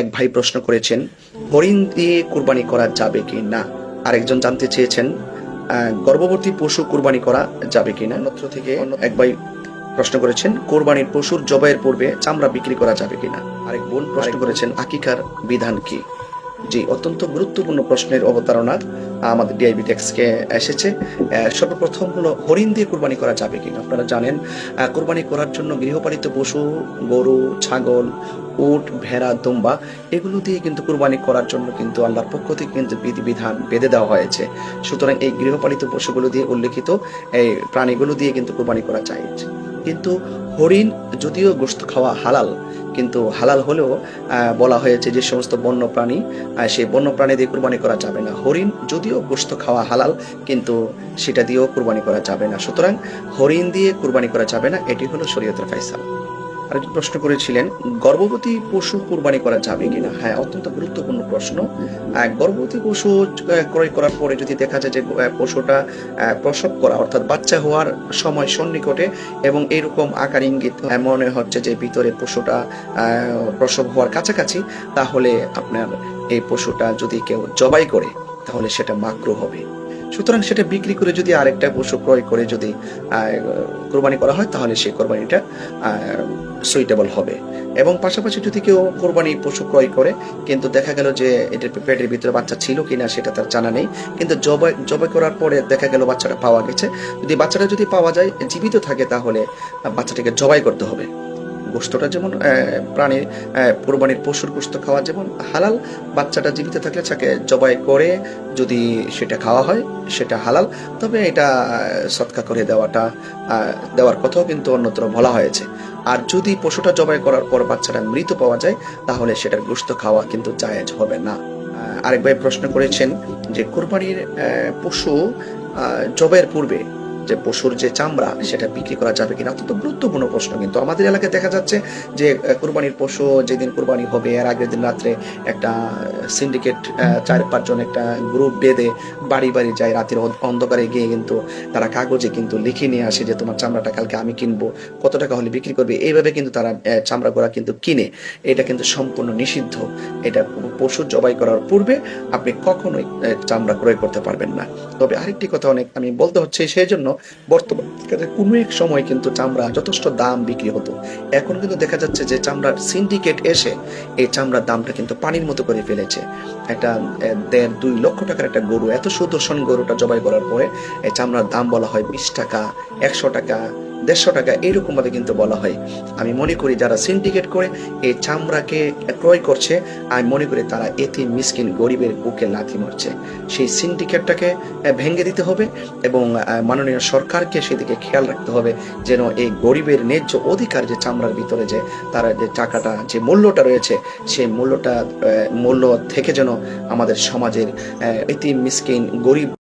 এক ভাই প্রশ্ন করেছেন, হরিণ দিয়ে কুরবানি করা যাবে কি না? আরেকজন জানতে চেয়েছেন গর্ভবতী পশু কুরবানি করা যাবে কি না? নত্র থেকে এক ভাই প্রশ্ন করেছেন, কোরবানির পশুর জবাইয়ের পূর্বে চামড়া বিক্রি করা যাবে কিনা আরেক বোন প্রশ্ন করেছেন, আকিকার বিধান কি? জি অত্যন্ত গুরুত্বপূর্ণ প্রশ্নের অবতারণা আমাদের ডিআইবি ট্যাক্সকে এসেছে। সর্বপ্রথম হলো, হরিণ দিয়ে কোরবানি করা যাবে কিনা? আপনারা জানেন কুরবানি করার জন্য গৃহপালিত পশু, গরু, ছাগল, উট, ভেড়া, দুম্বা, এগুলো দিয়ে কিন্তু কুরবানি করার জন্য কিন্তু আল্লাহর পক্ষ থেকে কিন্তু বিধিবিধান বেঁধে দেওয়া হয়েছে। সুতরাং এই গৃহপালিত পশুগুলো দিয়ে উল্লেখিত এই প্রাণীগুলো দিয়ে কিন্তু কুরবানি করা যায়। কিন্তু হরিণ যদিও গোস্ত খাওয়া হালাল, কিন্তু হালাল হলেও বলা হয়েছে যে সমস্ত বন্য প্রাণী সেই বন্য প্রাণী দিয়ে কুরবানি করা যাবে না। হরিণ যদিও গোস্ত খাওয়া হালাল, কিন্তু সেটা দিয়েও কুরবানি করা যাবে না। সুতরাং হরিণ দিয়ে কুরবানি করা যাবে না, এটি হলো শরীয়তের ফাইসাল প্রশ্ন করেছিলেন, গর্ভবতী পশু কুরবানি করা যাবে কিনা? হ্যাঁ অত্যন্ত গুরুত্বপূর্ণ প্রশ্ন। গর্ভবতী পশু ক্রয় করার পরে যদি দেখা যায় যে পশুটা প্রসব করা, অর্থাৎ বাচ্চা হওয়ার সময় সন্নিকটে এবং এরকম আকার ইঙ্গিত মনে হচ্ছে যে ভিতরে পশুটা প্রসব হওয়ার কাছাকাছি, তাহলে আপনার এই পশুটা যদি কেউ জবাই করে, তাহলে সেটা মাকরু হবে। সুতরাং সেটা বিক্রি করে যদি আরেকটা পশু ক্রয় করে যদি কোরবানি করা হয়, তাহলে সেই কোরবানিটা সুইটেবল হবে। এবং পাশাপাশি যদি কেউ কোরবানি পশু ক্রয় করে, কিন্তু দেখা গেল যে এটার পেটের ভিতরে বাচ্চা ছিল কিনা সেটা তার জানা নেই, কিন্তু জবাই জবাই করার পরে দেখা গেল বাচ্চাটা পাওয়া গেছে। যদি বাচ্চাটা যদি পাওয়া যায়, জীবিত থাকে তাহলে বাচ্চাটাকে জবাই করতে হবে। গোস্তটা যেমন প্রাণীর কোরবানির পশুর গোস্ত খাওয়া যেমন হালাল বাচ্চাটা জীবিত থাকলে তাকে জবাই করে যদি সেটা খাওয়া হয় সেটা হালাল। তবে এটা সৎকা করে দেওয়াটা দেওয়ার কথাও কিন্তু অন্যত্র বলা হয়েছে। আর যদি পশুটা জবাই করার পর বাচ্চাটা মৃত পাওয়া যায় তাহলে সেটার গোস্ত খাওয়া কিন্তু জায়েজ হবে না। আহ, আরেক ভাই প্রশ্ন করেছেন যে কোরবানির পশু জবাইয়ের পূর্বে যে পশুর যে চামড়া, সেটা বিক্রি করা যাবে কিনা? অত্যন্ত গুরুত্বপূর্ণ প্রশ্ন। কিন্তু আমাদের এলাকায় দেখা যাচ্ছে যে কোরবানির পশু যেদিন কোরবানি হবে, এর আগের দিন রাত্রে একটা সিন্ডিকেট চার পাঁচজন একটা গ্রুপ বেঁধে বাড়ি বাড়ি যায়, রাতের অন্ধ- অন্ধকারে গিয়ে কিন্তু তারা কাগজে কিন্তু লিখে নিয়ে আসে যে, তোমার চামড়াটা কালকে আমি কিনবো। কত টাকা হলে বিক্রি করবে? এইভাবে কিন্তু তারা চামড়া গোড়া কিন্তু কিনে। এটা কিন্তু সম্পূর্ণ নিষিদ্ধ। এটা পশু জবাই করার পূর্বে আপনি কখনোই চামড়া ক্রয় করতে পারবেন না। তবে আরেকটি কথা অনেক আমি বলতে হচ্ছে, সেই জন্য বর্তমানে কোনো এক সময় কিন্তু চামড়া যথেষ্ট দাম বিক্রি হতো। এখন কিন্তু দেখা যাচ্ছে যে চামড়ার সিন্ডিকেট এসে এই চামড়ার দামটা কিন্তু পানির মতো করে ফেলেছে। একটা দেড়, দুই লক্ষ টাকার একটা গরু, এত সুদর্শন গরুটা জবাই করার পরে এই চামড়ার দাম বলা হয় বিশ টাকা, একশো টাকা দেড়শো টাকা এরকম ভাবে কিন্তু বলা হয়। আমি মনে করি যারা সিন্ডিকেট করে এই চামড়াকে ক্রয় করছে, আমি মনে করি তারা এতে মিসকিন, গরিবের বুকে লাথি মারছে। সেই সিন্ডিকেটটাকে ভেঙে দিতে হবে এবং মাননীয় সরকারকে সেদিকে খেয়াল রাখতে হবে যেন এই গরিবের ন্যায্য অধিকার যে চামড়ার ভিতরে যে, তারা যে টাকাটা, যে মূল্যটা রয়েছে, সেই মূল্যটা মূল্য থেকে যেন আমাদের সমাজের এতিম, মিসকিন, গরিব